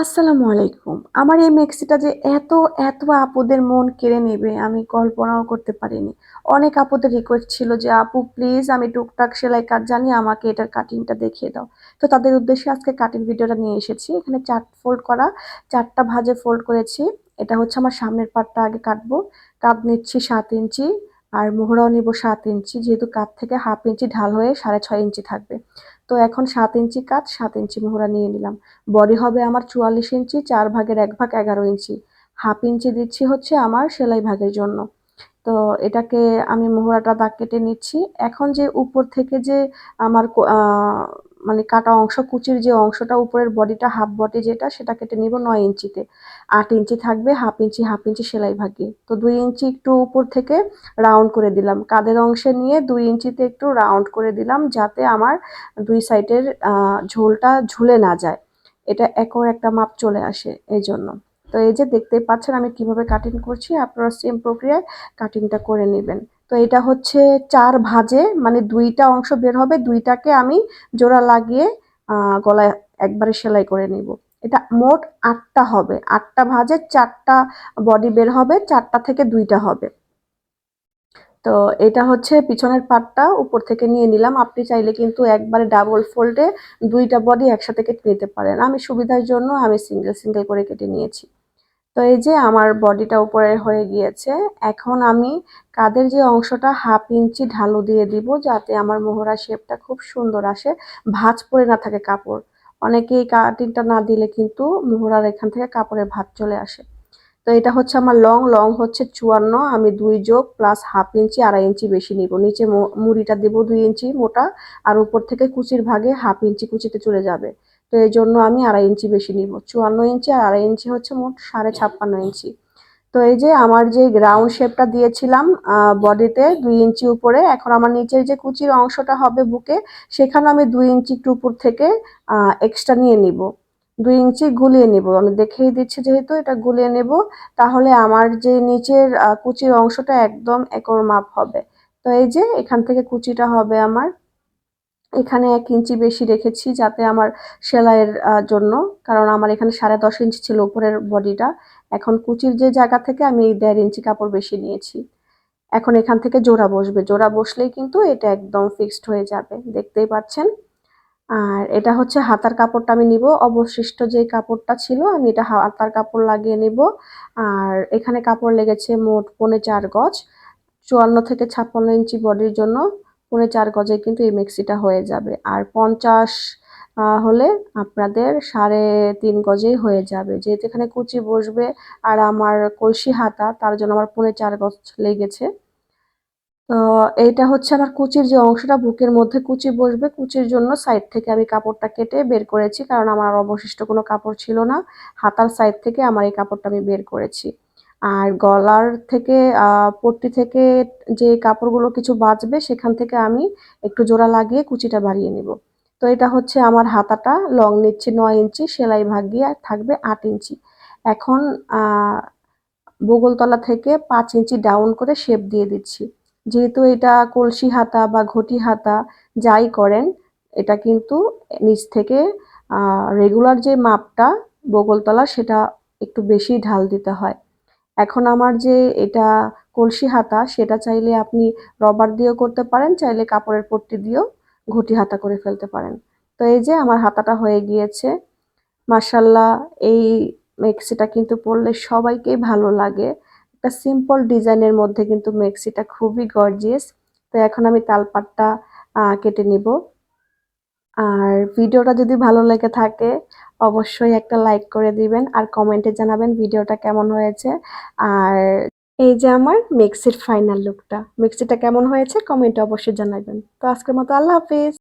আসসালামু আলাইকুম। আমার এই মেক্সিটা যে এত এত আপুদের মন কেড়ে নেবে, আমি কল্পনাও করতে পারিনি। অনেক আপুদের রিকোয়েস্ট ছিল যে, আপু প্লিজ আমি টুকটাক সেলাই কাজ জানি, আমাকে এটার কাটিংটা দেখিয়ে দাও। তো তাদের উদ্দেশ্যে আজকে কাটিং ভিডিওটা নিয়ে এসেছি। এখানে চার ফোল্ড করা, চারটা ভাজে ফোল্ড করেছি। এটা হচ্ছে আমার সামনের পাটটা আগে কাটবো। কাপ নিচ্ছি সাত ইঞ্চি আর মোহরাও নিব সাত ইঞ্চি, যেহেতু কাঠ থেকে হাফ ইঞ্চি ঢাল হয়ে সাড়ে ছয় ইঞ্চি থাকবে। তো এখন সাত ইঞ্চি কাজ সাত ইঞ্চি মোহরা নিয়ে নিলাম। বডি হবে আমার চুয়াল্লিশ ইঞ্চি, চার ভাগের এক ভাগ এগারো ইঞ্চি। হাফ ইঞ্চি দিচ্ছি হচ্ছে আমার সেলাই ভাগের জন্য। তো এটাকে আমি মোহরাটা দাগ কেটে নিচ্ছি। এখন যে উপর থেকে যে আমার মানে কাটা অংশ, কুচির যে অংশটা, উপরের বডিটা হাফ বডি যেটা, সেটা কেটে নিব নয় ইঞ্চিতে। আট ইঞ্চি থাকবে হাফ ইঞ্চি হাফ ইঞ্চি সেলাই ভাগে। তো দুই ইঞ্চি একটু উপর থেকে রাউন্ড করে দিলাম। কাদের অংশে নিয়ে দুই ইঞ্চিতে একটু রাউন্ড করে দিলাম, যাতে আমার দুই সাইডের ঝোলটা ঝুলে না যায়। এটা একর একটা মাপ চলে আসে এই জন্য তো এই যে দেখতেই পাচ্ছেন আমি কীভাবে কাটিং করছি, আপনারা সেম প্রক্রিয়ায় কাটিংটা করে নেবেন। তো এটা হচ্ছে চার ভাজে মানে দুইটা অংশ বের হবে, দুইটাকে আমি জোড়া লাগিয়ে গলায় একবারে সেলাই করে নিব। এটা মোট আটটা হবে, আটটা ভাজে চারটা বডি বের হবে, চারটা থেকে দুইটা হবে। তো এটা হচ্ছে পিছনের পাটটা উপর থেকে নিয়ে নিলাম। আপনি চাইলে কিন্তু একবারে ডাবল ফোল্ডে দুইটা বডি একসাথে কেটে নিতে পারেন। আমি সুবিধার জন্য আমি সিঙ্গেল সিঙ্গেল করে কেটে নিয়েছি। তো এই যে আমার বডিটা উপরে হয়ে গিয়েছে, এখন আমি কাদের যে অংশটা হাফ ইঞ্চি ঢালু দিয়ে দিব যাতে আমার মোহরা শেপটা খুব সুন্দর আসে, ভাঁজ পরে না থাকে কাপড়। অনেকেই কাটিংটা না দিলে কিন্তু মোহরার এখান থেকে কাপড়ের ভাঁজ চলে আসে। তো এটা হচ্ছে আমার লং লং হচ্ছে চুয়ান্ন, আমি দুই যোগ প্লাস হাফ ইঞ্চি, আড়াই ইঞ্চি বেশি নিব। নিচে মুড়িটা দেবো দুই ইঞ্চি মোটা, আর উপর থেকে কুচির ভাগে হাফ ইঞ্চি কুচিতে চলে যাবে। তো এই জন্য আমি আড়াই ইঞ্চি বেশি নিব। চুয়ান্ন ইঞ্চি আর আড়াই ইঞ্চি হচ্ছে মোট সাড়ে ছাপ্পান্ন ইঞ্চি। তো এই যে আমার যে গ্রাউন্ড শেপটা দিয়েছিলাম বডিতে দুই ইঞ্চি উপরে, এখন আমার নিচের যে কুচির অংশটা হবে বুকে, সেখানে আমি দুই ইঞ্চি একটু উপর থেকে এক্সট্রা নিয়ে নিব। দুই ইঞ্চি গুলিয়ে নেব। আমি দেখেই দিচ্ছি যেহেতু এটা গুলিয়ে নেব, তাহলে আমার যে নিচের কুচির অংশটা একদম একর মাপ হবে। তো এই যে এখান থেকে কুচিটা হবে আমার। এখানে এক ইঞ্চি বেশি রেখেছি যাতে আমার সেলাইয়ের জন্য। কারণ আমার এখানে সাড়ে দশ ইঞ্চি ছিল উপরের বডিটা। এখন কুচির যে জায়গা থেকে আমি এই দেড় ইঞ্চি কাপড় বেশি নিয়েছি। এখন এখান থেকে জোড়া বসবে। জোড়া বসলেই কিন্তু এটা একদম ফিক্সড হয়ে যাবে। দেখতেই পাচ্ছেন? আর এটা হচ্ছে হাতার কাপড়টা আমি নিব। অবশিষ্ট যে কাপড়টা ছিল আমি এটা হাতার কাপড় লাগিয়ে নিব। আর এখানে কাপড় লেগেছে মোট পনে চার গজ। চুয়ান্ন থেকে ছাপ্পান্ন ইঞ্চি বডির জন্য। পনে চার গজে কিন্তু এই মেক্সিটা হয়ে যাবে। আর পঞ্চাশ হলে আপনাদের সাড়ে তিন গজেই হয়ে যাবে। যেহেতু এখানে কুচি বসবে আর আমার কলসি হাতা, তার জন্য আমার পনে চার গজ লেগেছে। তো এইটা হচ্ছে আমার কুচির যে অংশটা, বুকের মধ্যে কুচি বসবে। কুচির জন্য সাইড থেকে আমি কাপড়টা কেটে বের করেছি, কারণ আমার অবশিষ্ট কোনো কাপড় ছিল না। হাতার সাইড থেকে আমার এই কাপড়টা আমি বের করেছি। আর গলার থেকে পট্টি থেকে যে কাপড়গুলো কিছু বাঁচবে সেখান থেকে আমি একটু জোড়া লাগিয়ে কুচিটা বাড়িয়ে নিব। তো এটা হচ্ছে আমার হাতাটা। লং নিচ্ছি নয় ইঞ্চি, সেলাই ভাগ ভাগিয়ে থাকবে আট ইঞ্চি। এখন বগলতলা থেকে পাঁচ ইঞ্চি ডাউন করে শেপ দিয়ে দিচ্ছি। যেহেতু এটা কলসি হাতা বা ঘটি হাতা, যাই করেন, এটা কিন্তু নিচ থেকে রেগুলার যে মাপটা বগলতলা, সেটা একটু বেশি ঢাল দিতে হয়। এখন আমার যে এটা কলসি হাতা, সেটা চাইলে আপনি রবার দিয়েও করতে পারেন, চাইলে কাপড়ের পট্টি দিয়েও ঘটি হাতা করে ফেলতে পারেন। তো এই যে আমার হাতাটা হয়ে গিয়েছে মাসাল্লাহ এই মেক্সিটা কিন্তু পরলে সবাইকেই ভালো লাগে। একটা সিম্পল ডিজাইনের মধ্যে কিন্তু মেক্সিটা খুবই গর্জিয়াস তো এখন আমি তালপাটটা কেটে নিব। আর ভিডিওটা যদি ভালো লেগে থাকে, অবশ্যই একটা লাইক করে দিবেন আর কমেন্টে জানাবেন ভিডিওটা কেমন হয়েছে। আর এই যে আমার মিক্সির ফাইনাল লুকটা মিক্সিটা কেমন হয়েছে কমেন্টে অবশ্যই জানাবেন। তো আজকের মতো আল্লাহ হাফিজ।